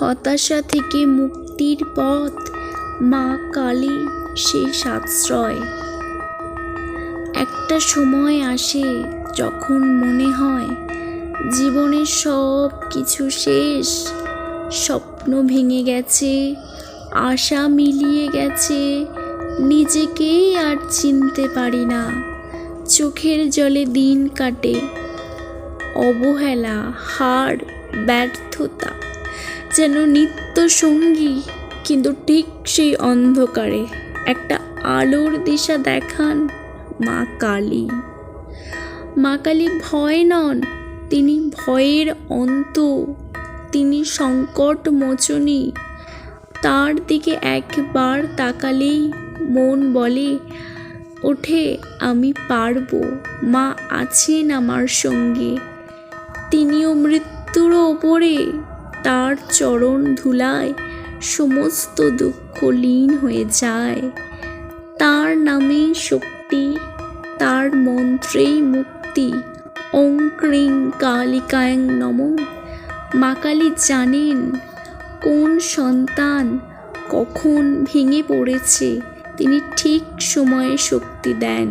হতাশা থেকে মুক্তির পথ মা কালী সেই সাশ্রয়। একটা সময় আসে যখন মনে হয় জীবনের সব কিছু শেষ, স্বপ্ন ভেঙে গেছে, আশা মিলিয়ে গেছে নিজেকেই আর চিনতে পারি না। চোখের জলে দিন কাটে, অবহেলা হার ব্যর্থতা। যেন নিত্য সঙ্গী কিন্তু ঠিক সেই অন্ধকারে একটা আলোর দিশা দেখান মা কালী। মা কালী ভয় নন, তিনি ভয়ের অন্ত, তিনি সংকট মোচনী তার দিকে একবার তাকালেই মন বলে, ওঠে, আমি পারব, মা আছেন আমার সঙ্গে। তিনিও মৃত্যুর ওপরে তার চরণ ধুলায় সমস্ত দুঃখ লীন হয়ে যায়। তার নামে শক্তি, তার মন্ত্রেই মুক্তি। ওং ক্রিং কালিকায়ং নম। মা কালী জানেন কোন সন্তান কখন ভেঙে পড়েছে। তিনি ঠিক সময়ে শক্তি দেন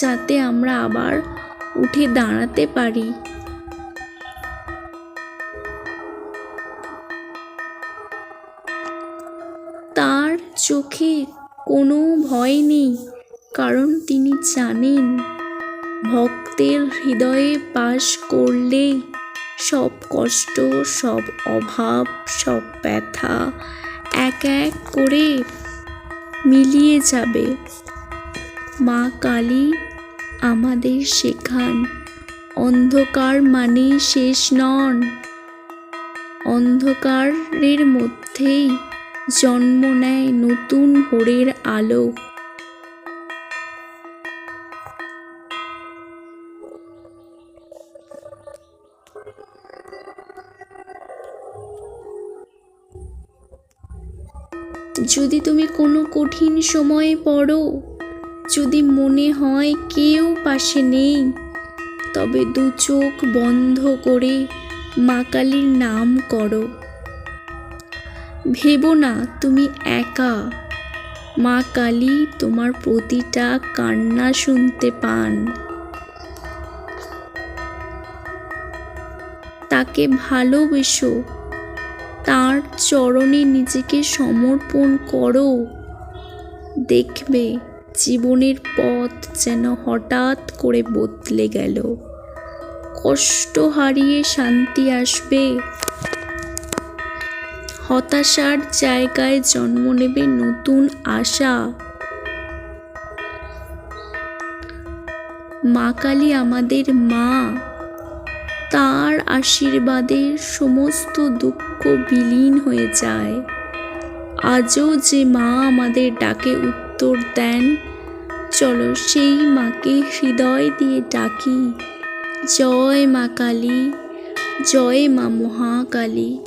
যাতে আমরা আবার উঠে দাঁড়াতে পারি। চোখে কোনো ভয় নেই, কারণ তিনি জানেন, ভক্তের হৃদয়ে বাস করলেই সব কষ্ট, সব অভাব, সব ব্যথা এক এক করে মিলিয়ে যাবে। মা কালী আমাদের শেখান, অন্ধকার মানে শেষ নন। অন্ধকারের মধ্যেই জন্ম নেয় নতুন ভোরের আলো। যদি তুমি কোনো কঠিন সময়ে পড়ো, যদি মনে হয় কেউ পাশে নেই, তবে দু চোখ বন্ধ করে মা কালীর নাম করো। ভেবো না, তুমি একা। মা কালী, তোমার প্রতিটা কান্না শুনতে পান। তাকে ভালোবেসো। তার চরণে নিজেকে সমর্পণ করো। দেখবে জীবনের পথ যেন হঠাৎ করে বদলে গেল। কষ্ট হারিয়ে শান্তি আসবে। হতাশার জায়গায় জন্ম নেবে নতুন আশা। মা কালী আমাদের মা। তার আশীর্বাদে সমস্ত দুঃখ বিলীন হয়ে যায়। আজও যে মা আমাদের ডাকে উত্তর দেন, চলো সেই মাকে হৃদয় দিয়ে ডাকি। জয় মা কালী, জয় মা মহাকালী।